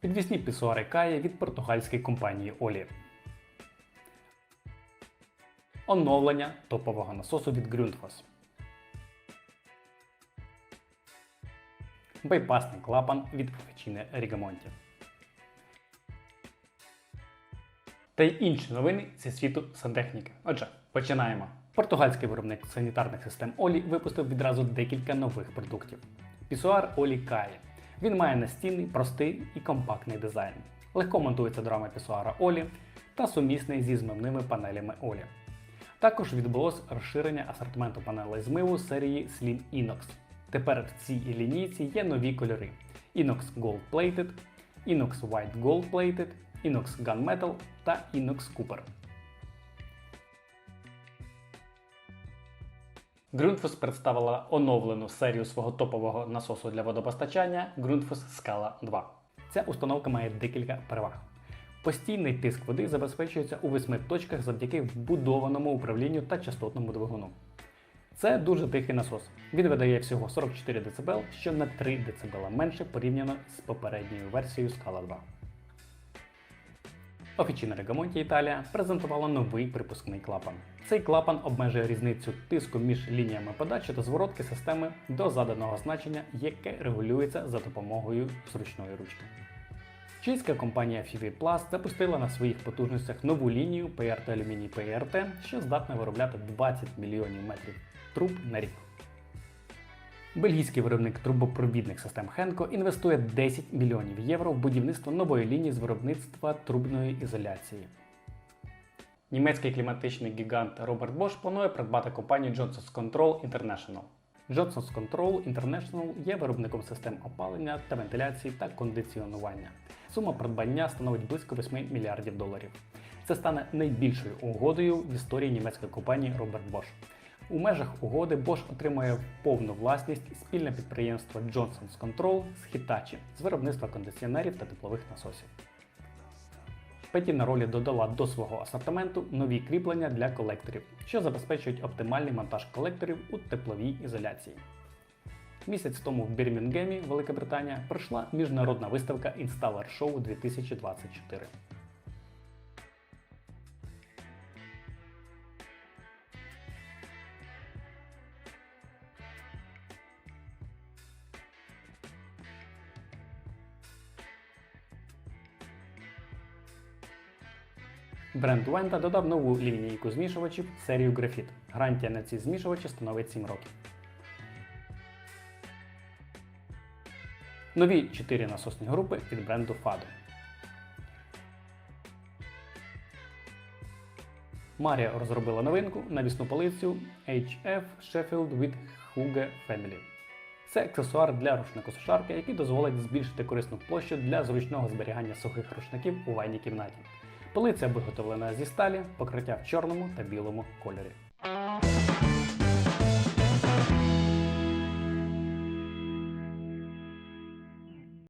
Підвісні пісуари Кає від португальської компанії Олі. Оновлення топового насосу від Grundfos. Байпасний клапан від Officine Rigamonti. Та й інші новини зі світу сантехніки. Отже, починаємо. Португальський виробник санітарних систем Олі випустив відразу декілька нових продуктів. Пісуар Олі Кає. Він має настінний, простий і компактний дизайн. Легко монтується до рами пісуара Олі та сумісний зі змивними панелями Олі. Також відбулось розширення асортименту панелей змиву серії Slim Inox. Тепер в цій лінійці є нові кольори: Inox Gold Plated, Inox White Gold Plated, Inox Gunmetal та Inox Cooper. Grundfos представила оновлену серію свого топового насосу для водопостачання Grundfos Scala 2. Ця установка має декілька переваг. Постійний тиск води забезпечується у восьми точках завдяки вбудованому управлінню та частотному двигуну. Це дуже тихий насос. Він видає всього 44 дБ, що на 3 дБ менше порівняно з попередньою версією Scala 2. Officina Rigamonti Італія презентувала новий припускний клапан. Цей клапан обмежує різницю тиску між лініями подачі та зворотки системи до заданого значення, яке регулюється за допомогою зручної ручки. Чеська компанія FIVI Plus запустила на своїх потужностях нову лінію PRT Aluminium PRT, що здатна виробляти 20 мільйонів метрів труб на рік. Бельгійський виробник трубопровідних систем Henko інвестує 10 мільйонів євро в будівництво нової лінії з виробництва трубної ізоляції. Німецький кліматичний гігант Роберт Bosch планує придбати компанію Johnson's Control International. Johnson's Control International є виробником систем опалення та вентиляції та кондиціонування. Сума придбання становить близько 8 мільярдів доларів. Це стане найбільшою угодою в історії німецької компанії Robert Bosch. У межах угоди Bosch отримує повну власність спільне підприємство Johnson's Control з Hitachi з виробництва кондиціонерів та теплових насосів. Петі на ролі додала до свого асортименту нові кріплення для колекторів, що забезпечують оптимальний монтаж колекторів у тепловій ізоляції. Місяць тому в Бірмінгемі, Велика Британія, пройшла міжнародна виставка Installer Show 2024. Бренд Вента додав нову лінійку змішувачів серію Graphit. Гарантія на ці змішувачі становить 7 років. Нові 4 насосні групи від бренду Fado. Марія розробила новинку навісну полицю HF Sheffield від Huge Family. Це аксесуар для рушникосушарки, який дозволить збільшити корисну площу для зручного зберігання сухих рушників у ванній кімнаті. Полиця виготовлена зі сталі, покриття в чорному та білому кольорі.